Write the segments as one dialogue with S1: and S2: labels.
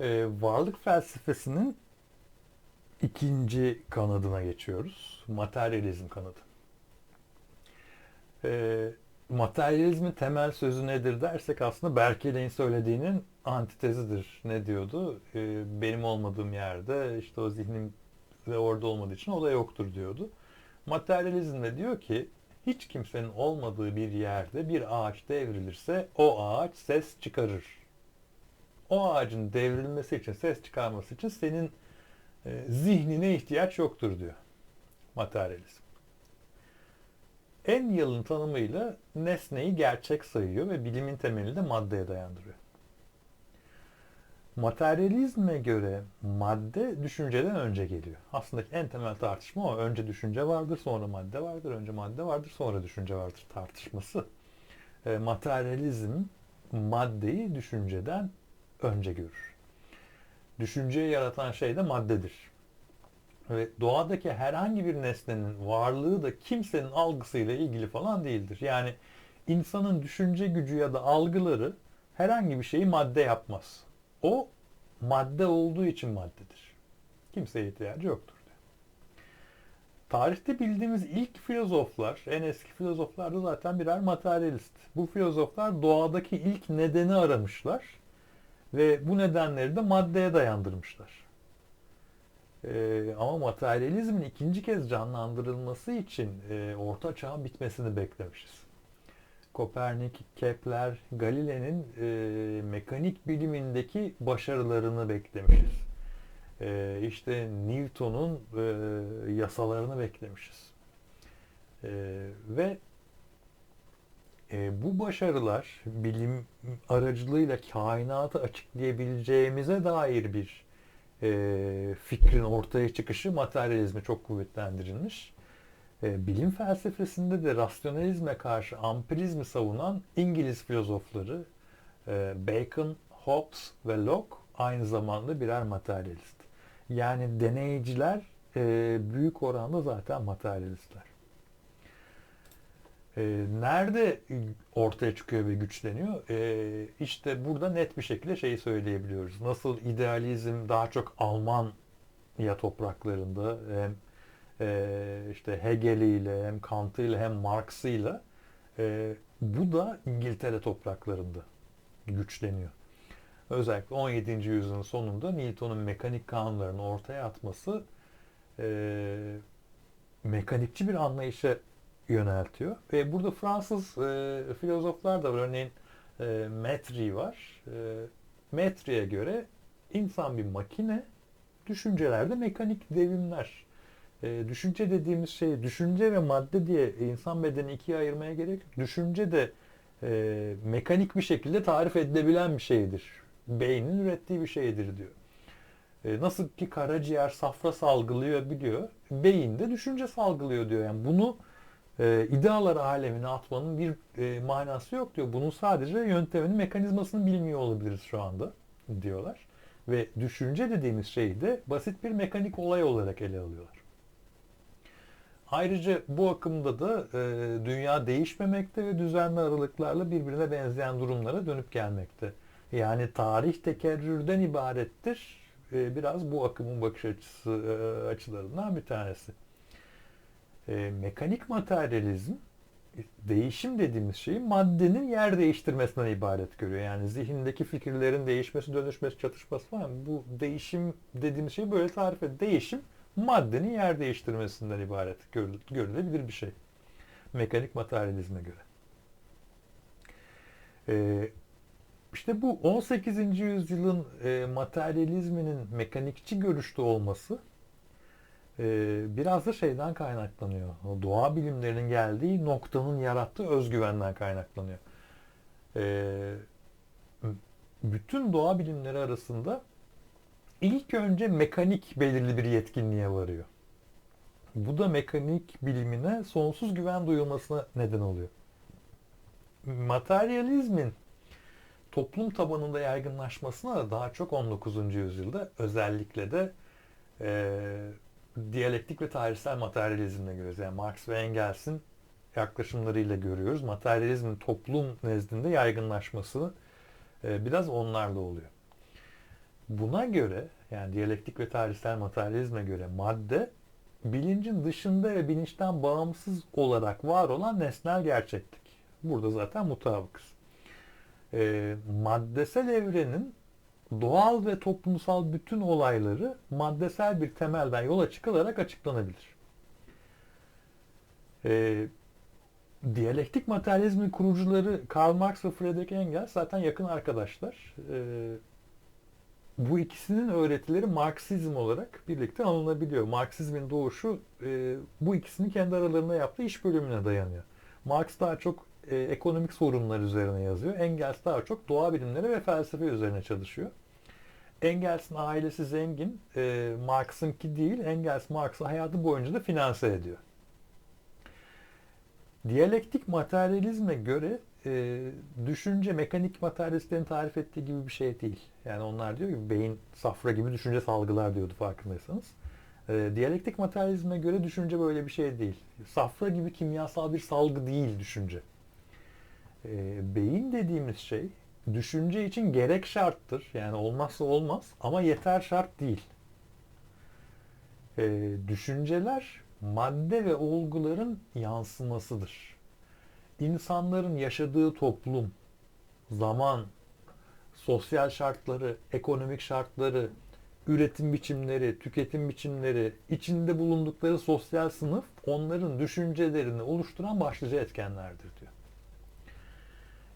S1: e, varlık felsefesinin ikinci kanadına geçiyoruz. Materyalizm kanadı. E, materyalizmin temel sözü nedir dersek aslında Berkeley'in söylediğinin antitezidir. Ne diyordu? E, benim olmadığım yerde işte o zihnim ve orada olmadığı için o da yoktur diyordu. Materyalizm de diyor ki hiç kimsenin olmadığı bir yerde bir ağaç devrilirse o ağaç ses çıkarır. O ağacın devrilmesi için, ses çıkarması için senin e, zihnine ihtiyaç yoktur diyor materyalizm. En yalın tanımıyla nesneyi gerçek sayıyor ve bilimin temelini de maddeye dayandırıyor. Materyalizme göre madde düşünceden önce geliyor. Aslında en temel tartışma o. Önce düşünce vardır, sonra madde vardır. Önce madde vardır, sonra düşünce vardır tartışması. E, materyalizm maddeyi düşünceden önce görür. Düşünceyi yaratan şey de maddedir. Ve doğadaki herhangi bir nesnenin varlığı da kimsenin algısıyla ilgili falan değildir. Yani insanın düşünce gücü ya da algıları herhangi bir şeyi madde yapmaz. O madde olduğu için maddedir. Kimseye ihtiyacı yoktur. Tarihte bildiğimiz ilk filozoflar, en eski filozoflar da zaten birer materyalist. Bu filozoflar doğadaki ilk nedeni aramışlar ve bu nedenleri de maddeye dayandırmışlar. Ee, ama materyalizmin ikinci kez canlandırılması için e, Orta Çağ'ın bitmesini beklemişiz. Kopernik, Kepler, Galile'nin e, mekanik bilimindeki başarılarını beklemişiz. E, işte Newton'un e, yasalarını beklemişiz. E, ve e, bu başarılar bilim aracılığıyla kainatı açıklayabileceğimize dair bir e, fikrin ortaya çıkışı materyalizme çok kuvvetlendirilmiş. E, bilim felsefesinde de rasyonalizme karşı ampirizmi savunan İngiliz filozofları e, Bacon, Hobbes ve Locke aynı zamanda birer materyalist. Yani deneyciler e, büyük oranda zaten materyalistler. E, nerede ortaya çıkıyor ve güçleniyor? E, işte burada net bir şekilde şeyi söyleyebiliyoruz. Nasıl idealizm daha çok Almanya topraklarında hem e, işte Hegel'iyle hem Kant'ıyla hem Marx'ıyla e, bu da İngiltere topraklarında güçleniyor. Özellikle 17. yüzyılın sonunda Newton'un mekanik kanunlarını ortaya atması e, mekanikçi bir anlayışa yöneltiyor. Ve burada Fransız e, filozoflar da var. Örneğin e, Metri var. E, Metri'ye göre insan bir makine, düşüncelerde mekanik devimler. E, düşünce dediğimiz şey, düşünce ve madde diye insan bedeni ikiye ayırmaya gerek yok. Düşünce de e, mekanik bir şekilde tarif edilebilen bir şeydir. Beynin ürettiği bir şeydir diyor. E, nasıl ki karaciğer safra salgılıyor biliyor, beyin de düşünce salgılıyor diyor. Yani bunu e, idealar alemine atmanın bir e, manası yok diyor. Bunun sadece yöntemini, mekanizmasını bilmiyor olabiliriz şu anda diyorlar. Ve düşünce dediğimiz şeyi de basit bir mekanik olay olarak ele alıyorlar. Ayrıca bu akımda da e, dünya değişmemekte ve düzenli aralıklarla birbirine benzeyen durumlara dönüp gelmekte. Yani tarih tekerrürden ibarettir. E, biraz bu akımın bakış açısı e, açılarından bir tanesi. E, mekanik materyalizm değişim dediğimiz şeyi maddenin yer değiştirmesinden ibaret görüyor. Yani zihindeki fikirlerin değişmesi, dönüşmesi, çatışması falan. Bu değişim dediğimiz şey böyle tarif ediyor. Değişim maddenin yer değiştirmesinden ibaret görülebilir bir şey. Mekanik materyalizme göre. Ee, işte bu 18. yüzyılın e, materyalizminin mekanikçi görüşte olması e, biraz da şeyden kaynaklanıyor. Doğa bilimlerinin geldiği noktanın yarattığı özgüvenden kaynaklanıyor. E, bütün doğa bilimleri arasında ilk önce mekanik belirli bir yetkinliğe varıyor. Bu da mekanik bilimine sonsuz güven duyulmasına neden oluyor. Materyalizmin toplum tabanında yaygınlaşmasına da daha çok 19. yüzyılda özellikle de e, diyalektik ve tarihsel materyalizmle görüyoruz. Yani Marx ve Engels'in yaklaşımlarıyla görüyoruz. Materyalizmin toplum nezdinde yaygınlaşması e, biraz onlarla oluyor. buna göre yani diyalektik ve tarihsel materyalizme göre madde bilincin dışında ve bilinçten bağımsız olarak var olan nesnel gerçeklik. Burada zaten mutabıkız. E, maddesel evrenin doğal ve toplumsal bütün olayları maddesel bir temelden yola çıkılarak açıklanabilir. E, diyalektik materyalizmin kurucuları Karl Marx ve Friedrich Engels zaten yakın arkadaşlar. E, bu ikisinin öğretileri Marksizm olarak birlikte alınabiliyor. Marksizmin doğuşu e, bu ikisinin kendi aralarında yaptığı iş bölümüne dayanıyor. Marx daha çok e, ekonomik sorunlar üzerine yazıyor. Engels daha çok doğa bilimleri ve felsefe üzerine çalışıyor. Engels'in ailesi zengin, e, Marx'ınki değil. Engels Marx'ı hayatı boyunca da finanse ediyor. Diyalektik materyalizme göre e, düşünce mekanik materyalistlerin tarif ettiği gibi bir şey değil. Yani onlar diyor ki beyin safra gibi düşünce salgılar diyordu farkındaysanız. E, diyalektik materyalizme göre düşünce böyle bir şey değil. Safra gibi kimyasal bir salgı değil düşünce. E, beyin dediğimiz şey düşünce için gerek şarttır. Yani olmazsa olmaz ama yeter şart değil. E, düşünceler madde ve olguların yansımasıdır. İnsanların yaşadığı toplum, zaman, sosyal şartları, ekonomik şartları, üretim biçimleri, tüketim biçimleri, içinde bulundukları sosyal sınıf onların düşüncelerini oluşturan başlıca etkenlerdir diyor.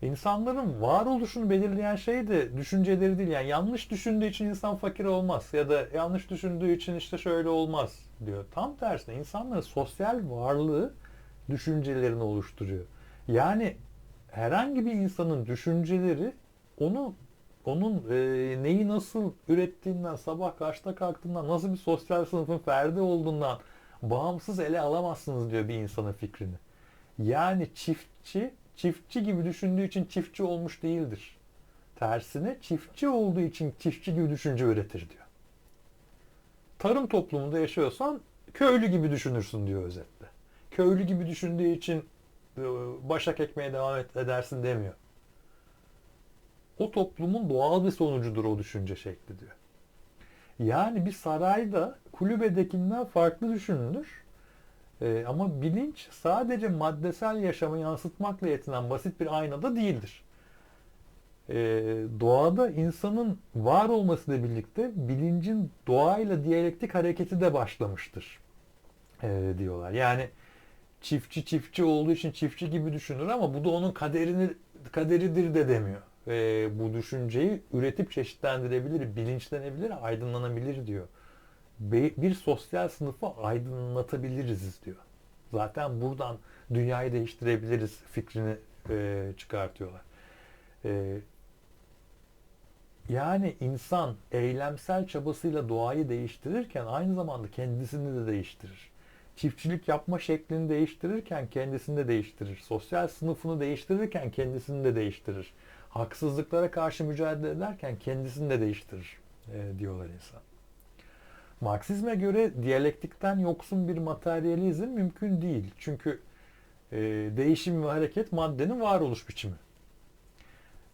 S1: İnsanların varoluşunu belirleyen şey de düşünceleri değil. Yani yanlış düşündüğü için insan fakir olmaz ya da yanlış düşündüğü için işte şöyle olmaz diyor. Tam tersine insanların sosyal varlığı düşüncelerini oluşturuyor. Yani herhangi bir insanın düşünceleri onu onun e, neyi nasıl ürettiğinden, sabah kaçta kalktığından, nasıl bir sosyal sınıfın ferdi olduğundan bağımsız ele alamazsınız diyor bir insanın fikrini. Yani çiftçi çiftçi gibi düşündüğü için çiftçi olmuş değildir. Tersine çiftçi olduğu için çiftçi gibi düşünce üretir diyor. Tarım toplumunda yaşıyorsan köylü gibi düşünürsün diyor özetle. Köylü gibi düşündüğü için e, başak ekmeye devam edersin demiyor. O toplumun doğal bir sonucudur o düşünce şekli diyor. Yani bir sarayda kulübedekinden farklı düşünülür e, ama bilinç sadece maddesel yaşamı yansıtmakla yetinen basit bir aynada değildir. E, doğada insanın var olmasıyla birlikte bilincin doğayla diyalektik hareketi de başlamıştır e, diyorlar. Yani çiftçi çiftçi olduğu için çiftçi gibi düşünür ama bu da onun kaderini kaderidir de demiyor. E, bu düşünceyi üretip çeşitlendirebilir, bilinçlenebilir, aydınlanabilir diyor bir sosyal sınıfı aydınlatabiliriz diyor. Zaten buradan dünyayı değiştirebiliriz fikrini e, çıkartıyorlar. E, yani insan eylemsel çabasıyla doğayı değiştirirken aynı zamanda kendisini de değiştirir. Çiftçilik yapma şeklini değiştirirken kendisini de değiştirir. Sosyal sınıfını değiştirirken kendisini de değiştirir. Haksızlıklara karşı mücadele ederken kendisini de değiştirir e, diyorlar insan. Marksizme göre diyalektikten yoksun bir materyalizm mümkün değil. Çünkü e, değişim ve hareket maddenin varoluş biçimi.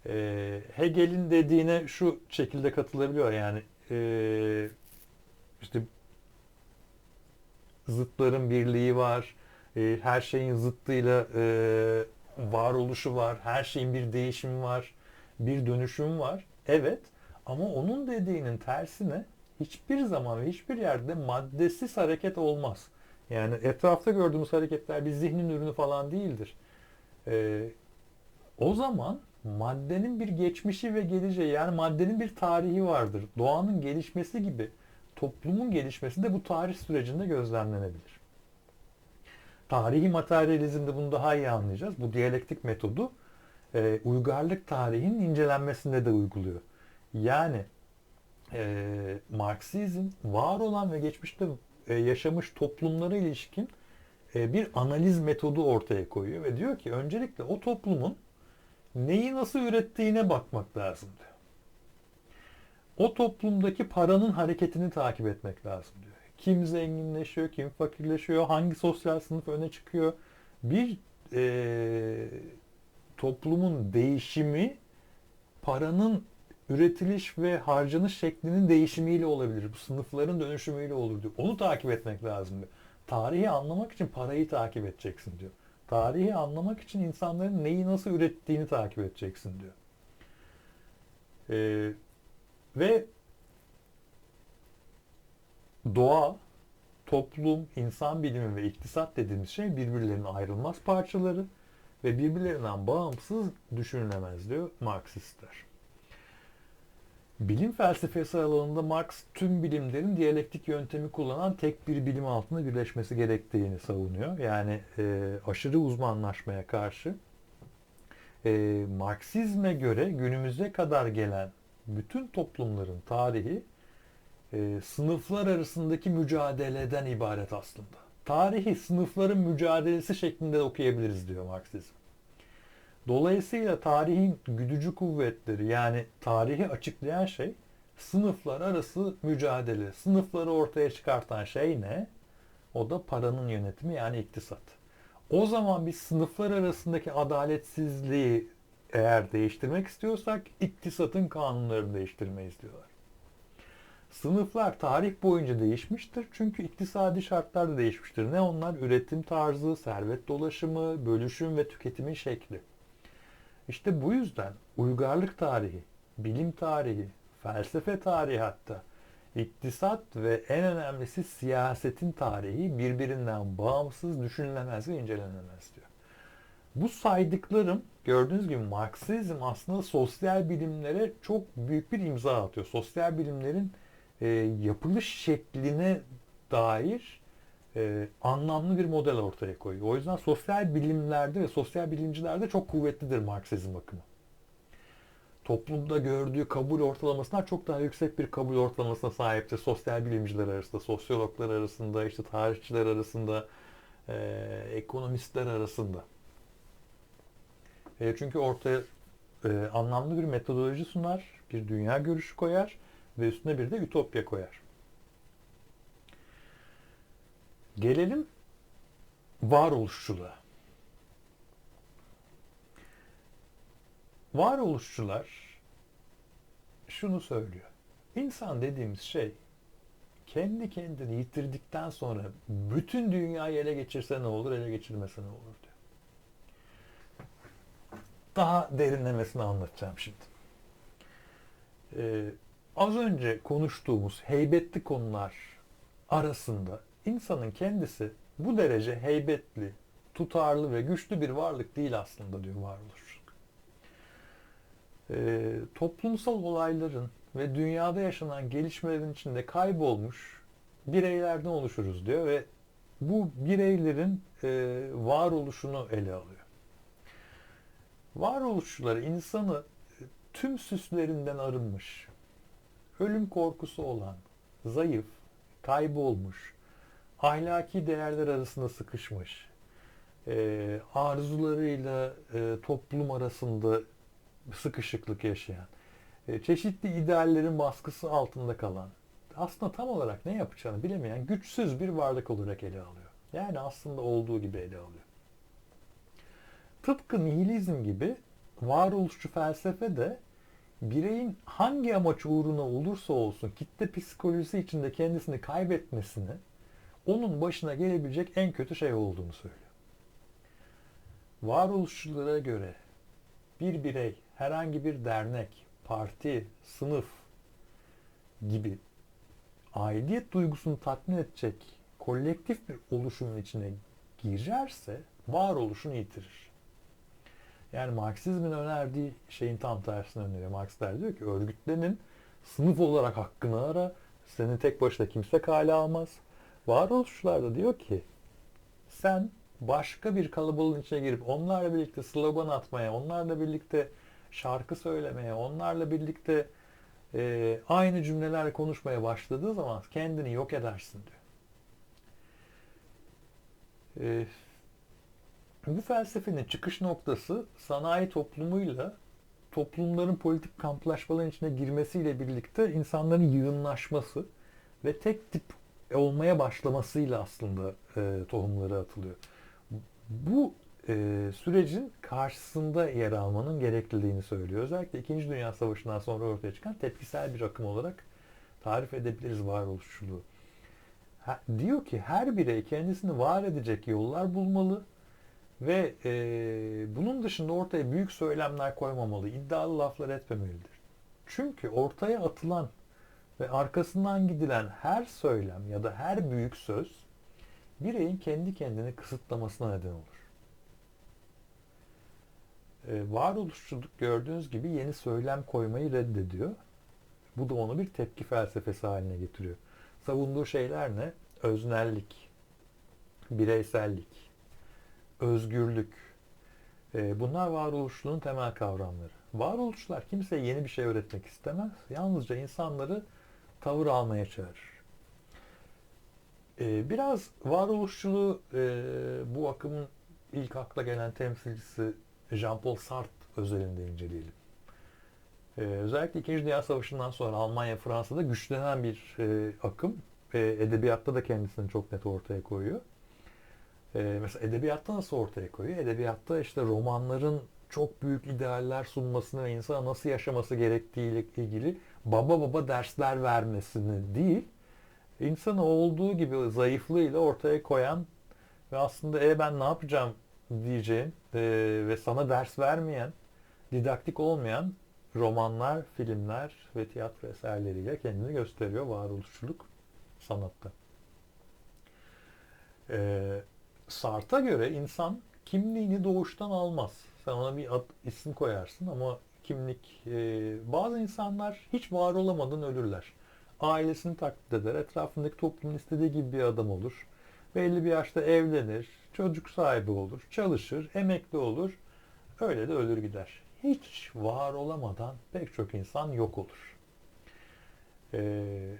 S1: E, Hegel'in dediğine şu şekilde katılabiliyor yani e, işte zıtların birliği var, e, her şeyin zıttıyla e, varoluşu var, her şeyin bir değişimi var, bir dönüşüm var. Evet ama onun dediğinin tersine hiçbir zaman ve hiçbir yerde maddesiz hareket olmaz. Yani etrafta gördüğümüz hareketler bir zihnin ürünü falan değildir. Ee, o zaman maddenin bir geçmişi ve geleceği yani maddenin bir tarihi vardır. Doğanın gelişmesi gibi toplumun gelişmesi de bu tarih sürecinde gözlemlenebilir. Tarihi materyalizmde bunu daha iyi anlayacağız. Bu diyalektik metodu e, uygarlık tarihinin incelenmesinde de uyguluyor. Yani e, Marksizm var olan ve geçmişte e, yaşamış toplumlara ilişkin e, bir analiz metodu ortaya koyuyor ve diyor ki öncelikle o toplumun neyi nasıl ürettiğine bakmak lazım diyor. O toplumdaki paranın hareketini takip etmek lazım diyor. Kim zenginleşiyor, kim fakirleşiyor, hangi sosyal sınıf öne çıkıyor. Bir e, toplumun değişimi paranın üretiliş ve harcanış şeklinin değişimiyle olabilir. Bu sınıfların dönüşümüyle olur diyor. Onu takip etmek lazım diyor. Tarihi anlamak için parayı takip edeceksin diyor. Tarihi anlamak için insanların neyi nasıl ürettiğini takip edeceksin diyor. Ee, ve doğa, toplum, insan bilimi ve iktisat dediğimiz şey birbirlerinin ayrılmaz parçaları ve birbirlerinden bağımsız düşünülemez diyor Marksistler. Bilim felsefesi alanında Marx tüm bilimlerin diyalektik yöntemi kullanan tek bir bilim altında birleşmesi gerektiğini savunuyor. Yani e, aşırı uzmanlaşmaya karşı e, Marksizme göre günümüze kadar gelen bütün toplumların tarihi e, sınıflar arasındaki mücadeleden ibaret aslında. Tarihi sınıfların mücadelesi şeklinde okuyabiliriz diyor Marksizm. Dolayısıyla tarihin güdücü kuvvetleri yani tarihi açıklayan şey sınıflar arası mücadele. Sınıfları ortaya çıkartan şey ne? O da paranın yönetimi yani iktisat. O zaman biz sınıflar arasındaki adaletsizliği eğer değiştirmek istiyorsak iktisatın kanunlarını değiştirmeyiz diyorlar. Sınıflar tarih boyunca değişmiştir çünkü iktisadi şartlar da değişmiştir. Ne onlar? Üretim tarzı, servet dolaşımı, bölüşüm ve tüketimin şekli. İşte bu yüzden uygarlık tarihi, bilim tarihi, felsefe tarihi hatta, iktisat ve en önemlisi siyasetin tarihi birbirinden bağımsız düşünülemez ve incelenemez diyor. Bu saydıklarım gördüğünüz gibi Marksizm aslında sosyal bilimlere çok büyük bir imza atıyor. Sosyal bilimlerin e, yapılış şekline dair e, anlamlı bir model ortaya koyuyor. O yüzden sosyal bilimlerde ve sosyal bilimcilerde çok kuvvetlidir Marksizm akımı. Toplumda gördüğü kabul ortalamasından çok daha yüksek bir kabul ortalamasına sahiptir sosyal bilimciler arasında, sosyologlar arasında, işte tarihçiler arasında, e, ekonomistler arasında. E, çünkü ortaya e, anlamlı bir metodoloji sunar, bir dünya görüşü koyar ve üstüne bir de ütopya koyar. Gelelim varoluşçuluğa. Varoluşçular şunu söylüyor. İnsan dediğimiz şey kendi kendini yitirdikten sonra bütün dünyayı ele geçirse ne olur, ele geçirmese ne olur diyor. Daha derinlemesine anlatacağım şimdi. Ee, az önce konuştuğumuz heybetli konular arasında insanın kendisi bu derece heybetli, tutarlı ve güçlü bir varlık değil aslında diyor varoluş. Ee, toplumsal olayların ve dünyada yaşanan gelişmelerin içinde kaybolmuş bireylerden oluşuruz diyor ve bu bireylerin e, varoluşunu ele alıyor. Varoluşçular insanı tüm süslerinden arınmış, ölüm korkusu olan, zayıf, kaybolmuş, ahlaki değerler arasında sıkışmış, e, arzularıyla e, toplum arasında sıkışıklık yaşayan, e, çeşitli ideallerin baskısı altında kalan, aslında tam olarak ne yapacağını bilemeyen güçsüz bir varlık olarak ele alıyor. Yani aslında olduğu gibi ele alıyor. Tıpkı nihilizm gibi varoluşçu felsefe de bireyin hangi amaç uğruna olursa olsun kitle psikolojisi içinde kendisini kaybetmesini onun başına gelebilecek en kötü şey olduğunu söylüyor. Varoluşçulara göre bir birey herhangi bir dernek, parti, sınıf gibi aidiyet duygusunu tatmin edecek kolektif bir oluşumun içine girerse varoluşunu yitirir. Yani Marksizmin önerdiği şeyin tam tersini öneriyor. Marksistler diyor ki örgütlenin sınıf olarak hakkını ara, seni tek başına kimse kale almaz. Varoluşçular da diyor ki sen başka bir kalabalığın içine girip onlarla birlikte slogan atmaya, onlarla birlikte şarkı söylemeye, onlarla birlikte e, aynı cümlelerle konuşmaya başladığı zaman kendini yok edersin diyor. E, bu felsefenin çıkış noktası sanayi toplumuyla toplumların politik kamplaşmaların içine girmesiyle birlikte insanların yığınlaşması ve tek tip olmaya başlamasıyla aslında e, tohumları atılıyor. Bu e, sürecin karşısında yer almanın gerekliliğini söylüyor. Özellikle İkinci Dünya Savaşı'ndan sonra ortaya çıkan tepkisel bir akım olarak tarif edebiliriz varoluşçuluğu. Ha, diyor ki her birey kendisini var edecek yollar bulmalı ve e, bunun dışında ortaya büyük söylemler koymamalı, iddialı laflar etmemelidir. Çünkü ortaya atılan ve arkasından gidilen her söylem ya da her büyük söz bireyin kendi kendini kısıtlamasına neden olur. Ee, varoluşçuluk gördüğünüz gibi yeni söylem koymayı reddediyor. Bu da onu bir tepki felsefesi haline getiriyor. Savunduğu şeyler ne? Öznellik, bireysellik, özgürlük. Ee, bunlar varoluşçuluğun temel kavramları. Varoluşçular kimseye yeni bir şey öğretmek istemez. Yalnızca insanları tavır almaya çağırır. Ee, biraz varoluşçuluğu e, bu akımın ilk akla gelen temsilcisi Jean-Paul Sartre özelinde inceleyelim. Ee, özellikle İkinci Dünya Savaşı'ndan sonra Almanya, Fransa'da güçlenen bir e, akım. E, edebiyatta da kendisini çok net ortaya koyuyor. E, mesela edebiyatta nasıl ortaya koyuyor? Edebiyatta işte romanların çok büyük idealler sunmasını ve insana nasıl yaşaması gerektiği ile ilgili baba baba dersler vermesini değil, insanı olduğu gibi zayıflığıyla ortaya koyan ve aslında e ben ne yapacağım diyeceğin e, ve sana ders vermeyen, didaktik olmayan romanlar, filmler ve tiyatro eserleriyle kendini gösteriyor varoluşçuluk sanatta. E, Sart'a göre insan kimliğini doğuştan almaz. Sen ona bir ad, isim koyarsın ama kimlik e, bazı insanlar hiç var olamadan ölürler. Ailesini taklit eder, etrafındaki toplumun istediği gibi bir adam olur. Belli bir yaşta evlenir, çocuk sahibi olur, çalışır, emekli olur. Öyle de ölür gider. Hiç var olamadan pek çok insan yok olur. Ee,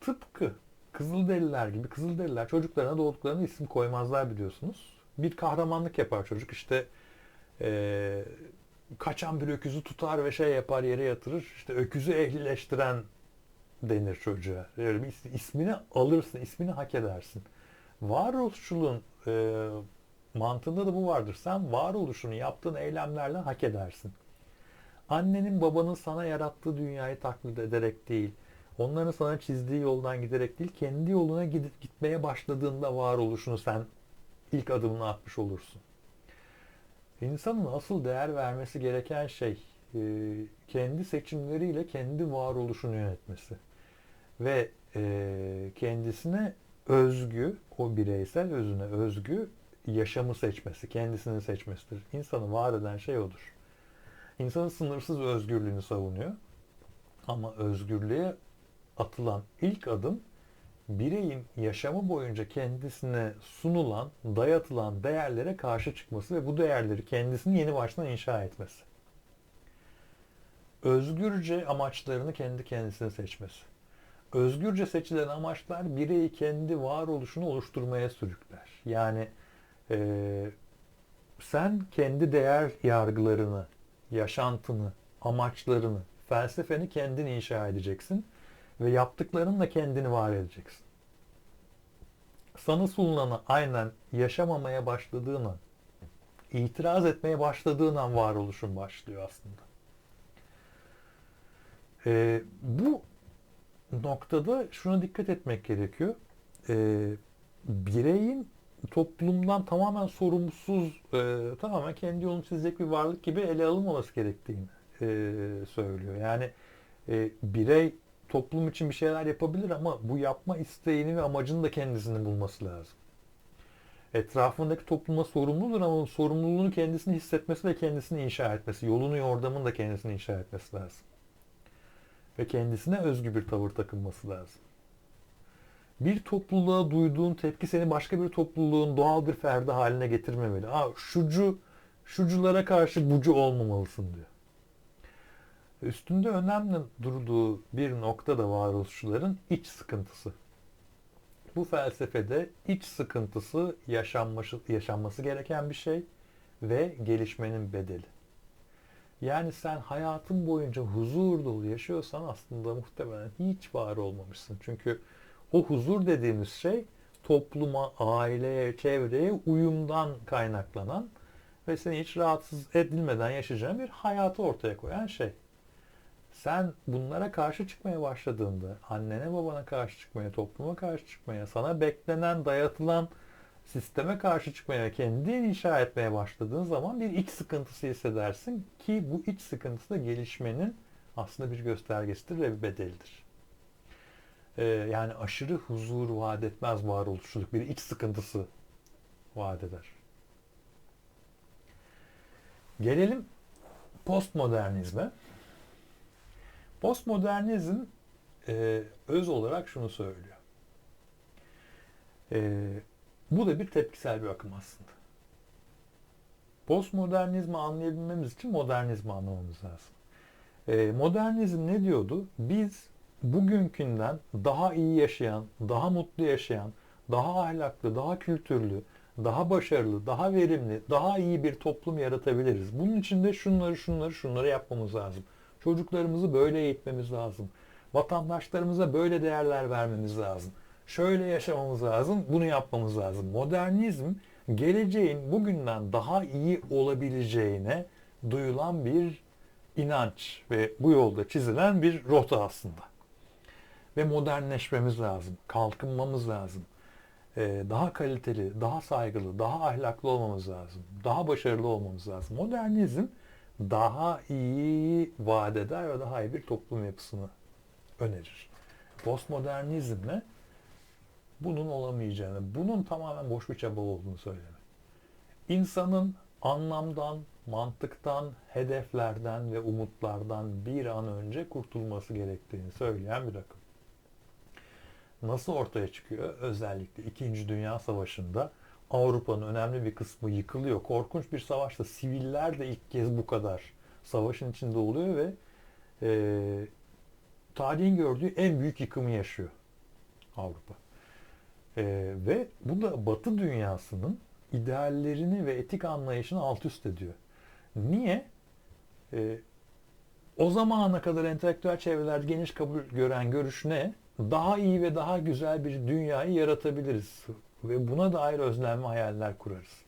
S1: tıpkı Kızılderililer gibi Kızılderililer çocuklarına doğduklarına isim koymazlar biliyorsunuz. Bir kahramanlık yapar çocuk işte e, kaçan bir öküzü tutar ve şey yapar yere yatırır. İşte öküzü ehlileştiren denir çocuğa. Öyle bir ismini alırsın, ismini hak edersin. Varoluşçuluğun e, mantığında da bu vardır. Sen varoluşunu yaptığın eylemlerle hak edersin. Annenin babanın sana yarattığı dünyayı taklit ederek değil, onların sana çizdiği yoldan giderek değil, kendi yoluna gidip gitmeye başladığında varoluşunu sen ilk adımını atmış olursun. İnsanın asıl değer vermesi gereken şey e, kendi seçimleriyle kendi varoluşunu yönetmesi ve e, kendisine özgü, o bireysel özüne özgü yaşamı seçmesi, kendisini seçmesidir. İnsanı var eden şey odur. İnsanın sınırsız özgürlüğünü savunuyor. Ama özgürlüğe atılan ilk adım bireyin yaşamı boyunca kendisine sunulan, dayatılan değerlere karşı çıkması ve bu değerleri kendisini yeni baştan inşa etmesi. Özgürce amaçlarını kendi kendisine seçmesi. Özgürce seçilen amaçlar bireyi kendi varoluşunu oluşturmaya sürükler. Yani e, sen kendi değer yargılarını, yaşantını, amaçlarını, felsefeni kendin inşa edeceksin ve yaptıklarınla kendini var edeceksin. Sana sunulana aynen yaşamamaya başladığın an, itiraz etmeye başladığın an varoluşun başlıyor aslında. Ee, bu noktada şuna dikkat etmek gerekiyor. Ee, bireyin toplumdan tamamen sorumsuz, e, tamamen kendi yolunu çizecek bir varlık gibi ele alınmaması gerektiğini e, söylüyor. Yani e, birey toplum için bir şeyler yapabilir ama bu yapma isteğini ve amacını da kendisinin bulması lazım. Etrafındaki topluma sorumludur ama sorumluluğunu kendisini hissetmesi ve kendisini inşa etmesi, yolunu yordamını da kendisini inşa etmesi lazım. Ve kendisine özgü bir tavır takınması lazım. Bir topluluğa duyduğun tepki seni başka bir topluluğun doğal bir ferdi haline getirmemeli. Aa, şucu, şuculara karşı bucu olmamalısın diyor. Üstünde önemli durduğu bir nokta da varoluşçuların iç sıkıntısı. Bu felsefede iç sıkıntısı yaşanması, yaşanması gereken bir şey ve gelişmenin bedeli. Yani sen hayatın boyunca huzur dolu yaşıyorsan aslında muhtemelen hiç var olmamışsın. Çünkü o huzur dediğimiz şey topluma, aileye, çevreye uyumdan kaynaklanan ve seni hiç rahatsız edilmeden yaşayacağın bir hayatı ortaya koyan şey. Sen bunlara karşı çıkmaya başladığında, annene babana karşı çıkmaya, topluma karşı çıkmaya, sana beklenen, dayatılan sisteme karşı çıkmaya, kendin inşa etmeye başladığın zaman bir iç sıkıntısı hissedersin ki bu iç sıkıntısı da gelişmenin aslında bir göstergesidir ve bir bedelidir. Ee, yani aşırı huzur vaat etmez varoluşçuluk, bir iç sıkıntısı vaat eder. Gelelim postmodernizme. Postmodernizm e, öz olarak şunu söylüyor. E, bu da bir tepkisel bir akım aslında. Postmodernizmi anlayabilmemiz için modernizmi anlamamız lazım. E, modernizm ne diyordu? Biz bugünkünden daha iyi yaşayan, daha mutlu yaşayan, daha ahlaklı, daha kültürlü, daha başarılı, daha verimli, daha iyi bir toplum yaratabiliriz. Bunun için de şunları, şunları, şunları yapmamız lazım. Çocuklarımızı böyle eğitmemiz lazım. Vatandaşlarımıza böyle değerler vermemiz lazım. Şöyle yaşamamız lazım, bunu yapmamız lazım. Modernizm geleceğin bugünden daha iyi olabileceğine duyulan bir inanç ve bu yolda çizilen bir rota aslında. Ve modernleşmemiz lazım, kalkınmamız lazım. Ee, daha kaliteli, daha saygılı, daha ahlaklı olmamız lazım. Daha başarılı olmamız lazım. Modernizm daha iyi vaat eder ve daha iyi bir toplum yapısını önerir. Postmodernizmle bunun olamayacağını, bunun tamamen boş bir çaba olduğunu söylemek. İnsanın anlamdan, mantıktan, hedeflerden ve umutlardan bir an önce kurtulması gerektiğini söyleyen bir akım. Nasıl ortaya çıkıyor? Özellikle 2. Dünya Savaşı'nda Avrupa'nın önemli bir kısmı yıkılıyor. Korkunç bir savaşta siviller de ilk kez bu kadar savaşın içinde oluyor ve e, tarihin gördüğü en büyük yıkımı yaşıyor Avrupa. E, ve bu da Batı dünyasının ideallerini ve etik anlayışını alt üst ediyor. Niye? E, o zamana kadar entelektüel çevreler geniş kabul gören görüş ne? Daha iyi ve daha güzel bir dünyayı yaratabiliriz ve buna dair özlenme hayaller kurarız.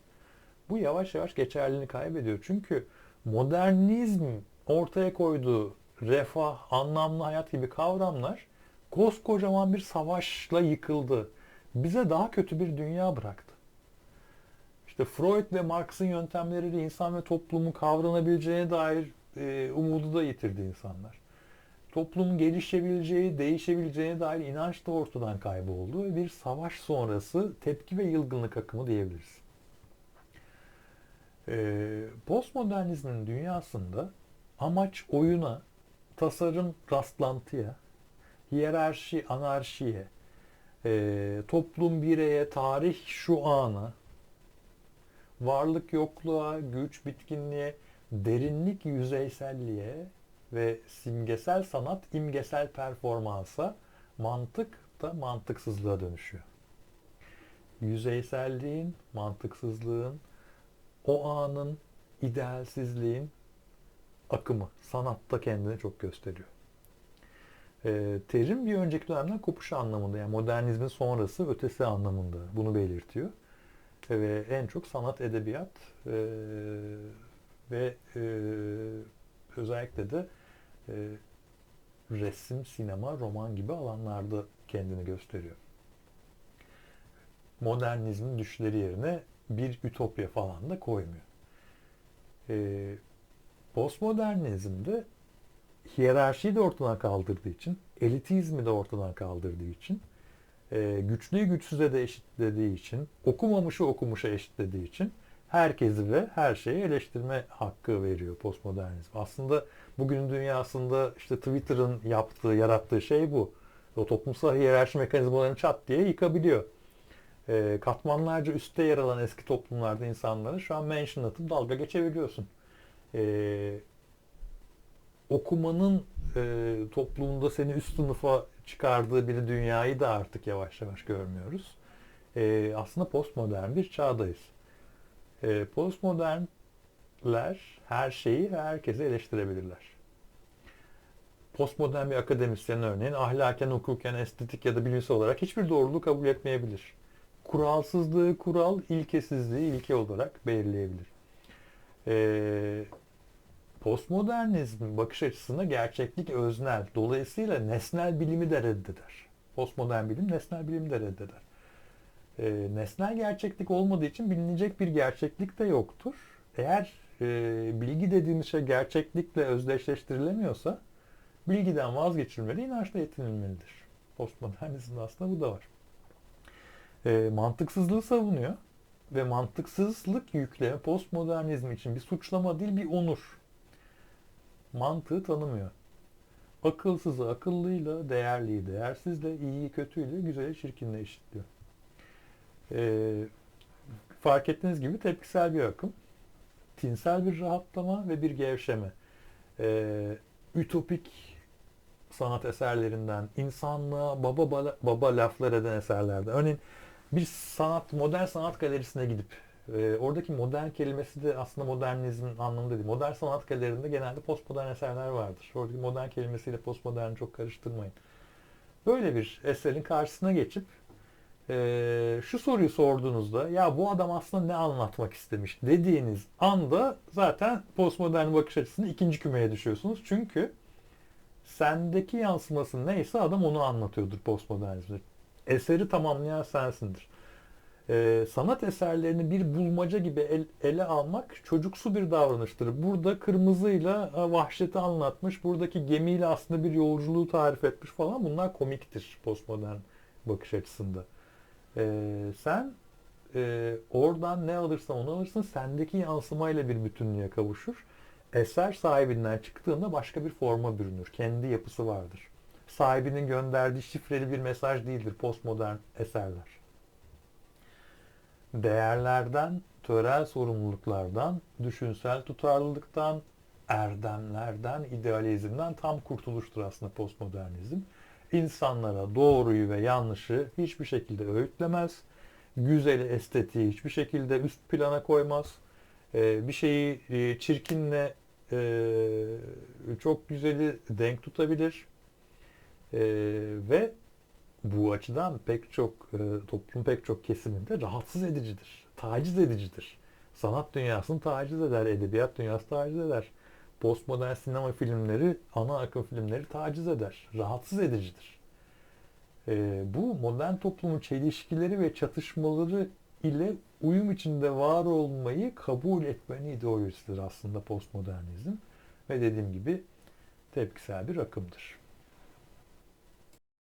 S1: Bu yavaş yavaş geçerliliğini kaybediyor. Çünkü modernizm ortaya koyduğu refah, anlamlı hayat gibi kavramlar koskocaman bir savaşla yıkıldı. Bize daha kötü bir dünya bıraktı. İşte Freud ve Marx'ın yöntemleriyle insan ve toplumun kavranabileceğine dair e, umudu da yitirdi insanlar toplumun gelişebileceği, değişebileceğine dair inanç da ortadan kayboldu ve bir savaş sonrası tepki ve yılgınlık akımı diyebiliriz. Ee, postmodernizmin dünyasında amaç oyuna, tasarım rastlantıya, hiyerarşi anarşiye, e, toplum bireye, tarih şu ana, varlık yokluğa, güç bitkinliğe, derinlik yüzeyselliğe ve simgesel sanat imgesel performansa, mantık da mantıksızlığa dönüşüyor. Yüzeyselliğin, mantıksızlığın, o anın idealsizliğin akımı sanatta kendini çok gösteriyor. E, terim bir önceki dönemden kopuşu anlamında yani modernizmin sonrası ötesi anlamında bunu belirtiyor. Ve en çok sanat, edebiyat e, ve e, özellikle de e, resim, sinema, roman gibi alanlarda kendini gösteriyor. Modernizmin düşleri yerine bir ütopya falan da koymuyor. E, postmodernizmde hiyerarşiyi de ortadan kaldırdığı için, elitizmi de ortadan kaldırdığı için, e, güçlüyü güçsüze de eşitlediği için, okumamışı okumuşa eşitlediği için herkesi ve her şeyi eleştirme hakkı veriyor postmodernizm. Aslında bugün dünyasında işte Twitter'ın yaptığı, yarattığı şey bu. O toplumsal hiyerarşi mekanizmalarını çat diye yıkabiliyor. E, katmanlarca üstte yer alan eski toplumlarda insanları şu an mention atıp dalga geçebiliyorsun. E, okumanın e, toplumda seni üst sınıfa çıkardığı bir dünyayı da artık yavaş yavaş görmüyoruz. E, aslında postmodern bir çağdayız. E, postmodernler her şeyi ve herkesi eleştirebilirler. Postmodern bir akademisyen örneğin ahlaken, hukuken, estetik ya da bilimsel olarak hiçbir doğruluğu kabul etmeyebilir. kuralsızlığı kural, ilkesizliği ilke olarak belirleyebilir. Ee, postmodernizm bakış açısında gerçeklik öznel. Dolayısıyla nesnel bilimi de reddeder. Postmodern bilim nesnel bilimi de reddeder. Ee, nesnel gerçeklik olmadığı için bilinecek bir gerçeklik de yoktur. Eğer e, bilgi dediğimiz şey gerçeklikle özdeşleştirilemiyorsa bilgiden vazgeçilmeli, inançla yetinilmelidir. Postmodernizmde aslında bu da var. E, mantıksızlığı savunuyor ve mantıksızlık yükleme postmodernizm için bir suçlama değil bir onur. Mantığı tanımıyor. Akılsızı akıllıyla, değerliyi değersizle, iyiyi kötüyle, güzeli çirkinle eşitliyor. E, fark ettiğiniz gibi tepkisel bir akım. Tinsel bir rahatlama ve bir gevşeme. E, ütopik sanat eserlerinden, insanlığa baba baba, baba laflar eden eserlerden. Örneğin bir sanat, modern sanat galerisine gidip e, oradaki modern kelimesi de aslında modernizmin anlamında değil. Modern sanat galerilerinde genelde postmodern eserler vardır. Oradaki modern kelimesiyle postmodern çok karıştırmayın. Böyle bir eserin karşısına geçip e, şu soruyu sorduğunuzda ya bu adam aslında ne anlatmak istemiş dediğiniz anda zaten postmodern bakış açısında ikinci kümeye düşüyorsunuz. Çünkü sendeki yansıması neyse adam onu anlatıyordur postmodernizmde. Eseri tamamlayan sensindir. Ee, sanat eserlerini bir bulmaca gibi el, ele almak çocuksu bir davranıştır. Burada kırmızıyla vahşeti anlatmış, buradaki gemiyle aslında bir yolculuğu tarif etmiş falan. Bunlar komiktir postmodern bakış açısında. Ee, sen e, oradan ne alırsan onu alırsın, sendeki yansımayla bir bütünlüğe kavuşur eser sahibinden çıktığında başka bir forma bürünür. Kendi yapısı vardır. Sahibinin gönderdiği şifreli bir mesaj değildir postmodern eserler. Değerlerden, törel sorumluluklardan, düşünsel tutarlılıktan, erdemlerden, idealizmden tam kurtuluştur aslında postmodernizm. İnsanlara doğruyu ve yanlışı hiçbir şekilde öğütlemez. Güzeli, estetiği hiçbir şekilde üst plana koymaz bir şeyi çirkinle çok güzeli denk tutabilir ve bu açıdan pek çok toplum pek çok kesiminde rahatsız edicidir, taciz edicidir. Sanat dünyasını taciz eder, edebiyat dünyası taciz eder. Postmodern sinema filmleri, ana akım filmleri taciz eder, rahatsız edicidir. Bu modern toplumun çelişkileri ve çatışmaları ile uyum içinde var olmayı kabul etmenin ideolojisidir aslında postmodernizm. Ve dediğim gibi tepkisel bir akımdır.